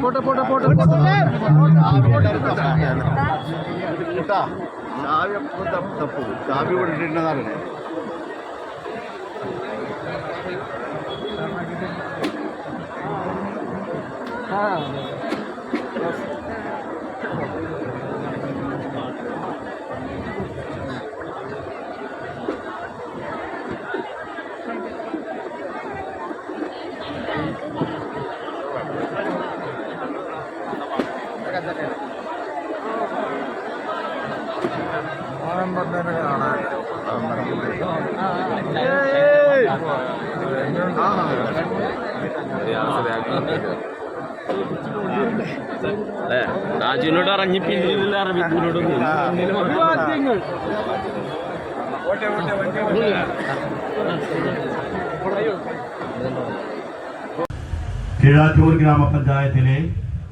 போட்ட போட்ட போட்ட போட்டா சாவி தப்பு தப்பு சாவி விட்டுட்டுதான் இருக்கேன் ஆ. ചാവി കൊണ്ടിട്ടുണ്ടെന്നാണ് അല്ലേ രാജുവിനോട് ഇറങ്ങി പിന്നിൽ അറബിനോട് കിഴാറ്റൂർ ഗ്രാമപഞ്ചായത്തിലെ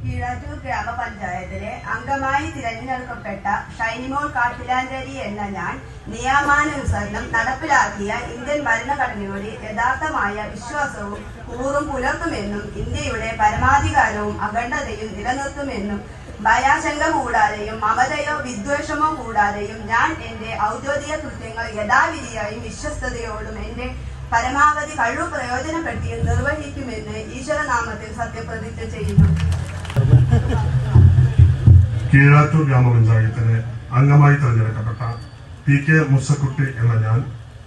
കീഴാറ്റൂർ ഗ്രാമപഞ്ചായത്തിലെ അംഗമായി തിരഞ്ഞെടുക്കപ്പെട്ട ഷൈനിമോൾ കാട്ടിലാഞ്ചേരി എന്ന ഞാൻ നിയമാനുസരണം നടപ്പിലാക്കിയ ഇന്ത്യൻ ഭരണഘടനയോട് യഥാർത്ഥമായ വിശ്വാസവും കൂറും പുലർത്തുമെന്നും ഇന്ത്യയുടെ പരമാധികാരവും അഖണ്ഡതയും നിലനിർത്തുമെന്നും ഭയാശങ്ക കൂടാതെയും മമതയോ വിദ്വേഷമോ കൂടാതെയും ഞാൻ എന്റെ ഔദ്യോഗിക കൃത്യങ്ങൾ യഥാവിധിയായും വിശ്വസ്തയോടും എന്റെ പരമാവധി കഴിവ് പ്രയോജനപ്പെടുത്തി നിർവഹിക്കുമെന്ന് ഈശ്വരനാമത്തിൽ സത്യപ്രതിജ്ഞ ചെയ്യുന്നു. കീഴാറ്റൂർ ഗ്രാമപഞ്ചായത്തിന് അംഗമായി തെരഞ്ഞെടുക്കപ്പെട്ട പി കെ മുസക്കുട്ടി എന്ന ഞാൻ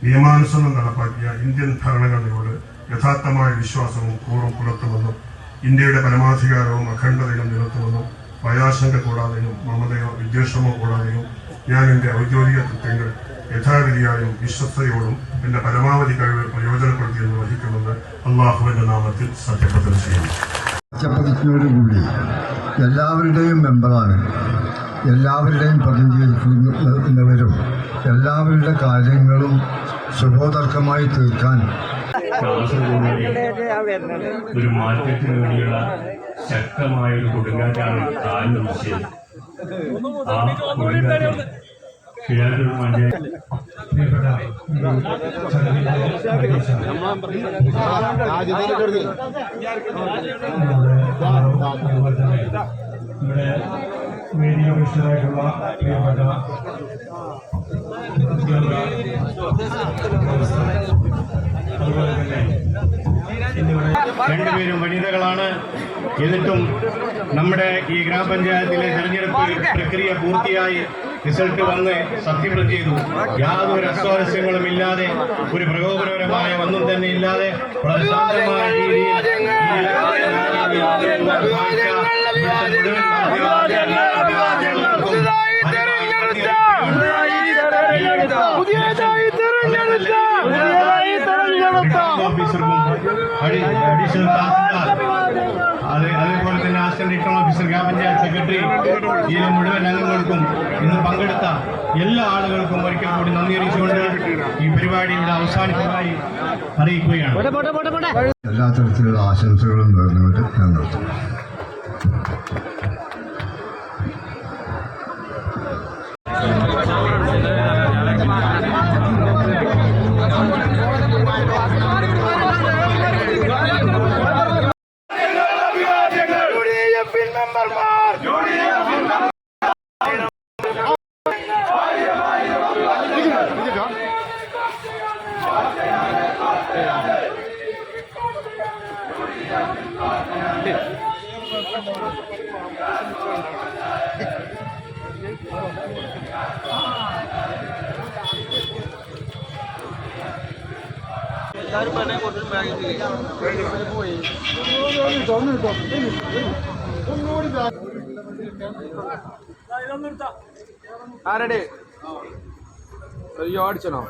നിയമാനുസരണം നടപ്പാക്കിയ ഇന്ത്യൻ ഭരണഘടനയോട് യഥാർത്ഥമായ വിശ്വാസവും കൂറും പുലർത്തുമെന്നും ഇന്ത്യയുടെ പരമാധികാരവും അഖണ്ഡതയും നിലത്തുമെന്നും ഭയാശങ്ക കൂടാതെയും മമതയോ വിദ്വേഷമോ കൂടാതെയും ഞാൻ എന്റെ ഔദ്യോഗിക കൃത്യങ്ങൾ യഥാവിധിയായും വിശ്വസ്തയോടും എന്റെ പരമാവധി കഴിവ് പ്രയോജനപ്പെടുത്തി നിർവഹിക്കുമെന്ന് അള്ളാഹുവിന്റെ നാമത്തിൽ സത്യപ്രതിജ്ഞ ചെയ്യുന്നു. എല്ലാവരുടെയും മെമ്പറാണ്. എല്ലാവരുടെയും പ്രതിനിധീകരിക്കുന്നവരും എല്ലാവരുടെ കാര്യങ്ങളും സുബോധർക്കമായി തീർക്കാൻ ഒരു മാറ്റത്തിന് വേണ്ടിയുള്ള ശക്തമായ ഒരു കൊടുങ്കാറ്റാണ് കാലിന്റെ വിഷയം ആ കൊടുങ്കാറ്റ് കീഴാറ്റൂർ പഞ്ചായത്ത് പ്രിയപ്പെട്ട അതുപോലെ തന്നെ ഇവിടെ വേദിക വിഷയമായിട്ടുള്ള പ്രിയപ്പെട്ട രണ്ടുപേരും വനിതകളാണ്. എന്നിട്ടും നമ്മുടെ ഈ ഗ്രാമപഞ്ചായത്തിലെ തെരഞ്ഞെടുപ്പ് പ്രക്രിയ പൂർത്തിയായി റിസൾട്ട് വന്ന് സത്യപ്രതി ചെയ്തു. യാതൊരു അസ്വാരസ്യങ്ങളും ഇല്ലാതെ ഒരു പ്രകോപനപരമായ ഒന്നും തന്നെ ഇല്ലാതെ വളരെ രീതിയിൽ അതേപോലെ തന്നെ അസിസ്റ്റന്റ് റിട്ടേൺ ഓഫീസർ ഗ്രാമപഞ്ചായത്ത് സെക്രട്ടറി ഇതിലെ മുഴുവൻ അംഗങ്ങൾക്കും ഇന്ന് പങ്കെടുത്ത എല്ലാ ആളുകൾക്കും ഒരിക്കൽ കൂടി നന്ദി അറിയിച്ചുകൊണ്ട് പരിപാടി ഇവിടെ അവസാനിച്ചതായി അറിയിക്കുകയാണ്. എല്ലാ തരത്തിലുള്ള ആശംസകളും നേർന്നുകൊണ്ട് ഞാൻ നിർത്തുന്നു ആരടെ? അയ്യോ അടിച്ചണോ